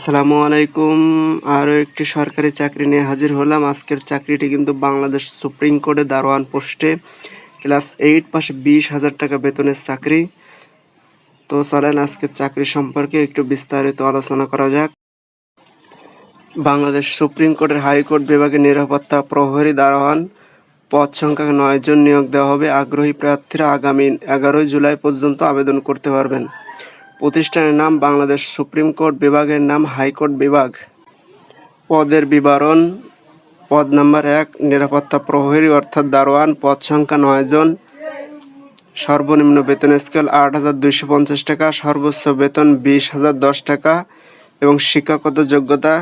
আসসালামু আলাইকুম। আরও একটি সরকারি চাকরি নিয়ে হাজির হলাম। আজকের চাকরিটি কিন্তু বাংলাদেশ সুপ্রিম কোর্টে দারোয়ান পোস্টে। ক্লাস এইট, পাশে বিশ হাজার টাকা বেতনের চাকরি। তো চলেন আজকের চাকরি সম্পর্কে একটু বিস্তারিত আলোচনা করা যাক। বাংলাদেশ সুপ্রিম কোর্টের হাইকোর্ট বিভাগের নিরাপত্তা প্রহরী দারোয়ান। পদ সংখ্যা নয় জন নিয়োগ দেওয়া হবে। আগ্রহী প্রার্থীরা আগামী এগারোই জুলাই পর্যন্ত আবেদন করতে পারবেন। প্রতিষ্ঠানের নাম বাংলাদেশ সুপ্রিম কোর্ট বিভাগের নাম হাইকোর্ট বিভাগ। পদের বিবরণ, পদ নাম্বার এক, নিরাপত্তা প্রহরী অর্থাৎ দারোয়ান, পদ সংখ্যা নয় জন। সর্বনিম্ন বেতন স্কেল আট হাজার দুইশো পঞ্চাশ টাকা, সর্বোচ্চ বেতন বিশ হাজার দশ টাকা এবং শিক্ষাগত যোগ্যতা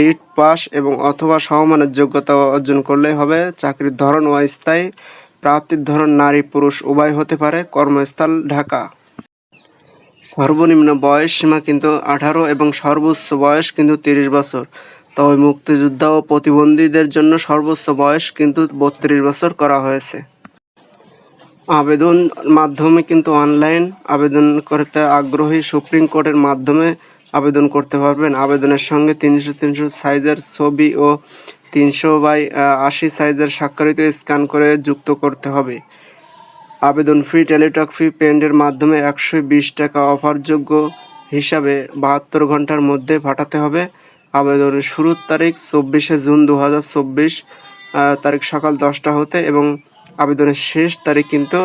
এইট পাস এবং অথবা সমমানের যোগ্যতা অর্জন করলেই হবে। চাকরির ধরন ও স্থায়ী প্রার্থীর ধরন নারী, পুরুষ, উভয় হতে পারে। কর্মস্থল, ঢাকা। সর্বনিম্ন বয়স সীমা কিন্তু আঠারো এবং সর্বোচ্চ বয়স কিন্তু তিরিশ বছর। তবে মুক্তিযোদ্ধা ও প্রতিবন্ধীদের জন্য সর্বোচ্চ বয়স কিন্তু বত্রিশ বছর করা হয়েছে। আবেদন মাধ্যমে কিন্তু অনলাইন আবেদন করতে আগ্রহী সুপ্রিম কোর্টের মাধ্যমে আবেদন করতে পারবেন। আবেদনের সঙ্গে তিনশো তিনশো সাইজের ছবি ও তিনশো বাই আশি সাইজের স্বাক্ষরিত স্ক্যান করে যুক্ত করতে হবে। আবেদন ফি টেলিটক ফি পেন্ডের মাধ্যমে একশো বিশ টাকা অফারযোগ্য হিসাবে বাহাত্তর ঘণ্টার মধ্যে পাঠাতে হবে। আবেদনের শুরুর তারিখ চব্বিশে জুন দু হাজার চব্বিশ তারিখ সকাল দশটা হতে এবং আবেদনের শেষ তারিখ কিন্তু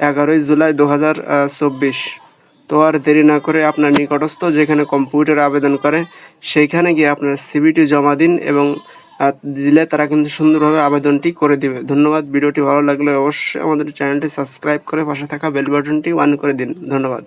এগারোই জুলাই দু হাজার চব্বিশ। তো আর দেরি না করে আপনার নিকটস্থ যেখানে কম্পিউটার আবেদন করে, সেইখানে গিয়ে আপনার সিবিটি জমা দিন এবং দিলে তারা কিন্তু সুন্দরভাবে আবেদনটি করে দিবে। ধন্যবাদ। ভিডিওটি ভালো লাগলে অবশ্যই আমাদের চ্যানেলটি সাবস্ক্রাইব করে পাশে থাকা বেল বাটনটি অন করে দিন। ধন্যবাদ।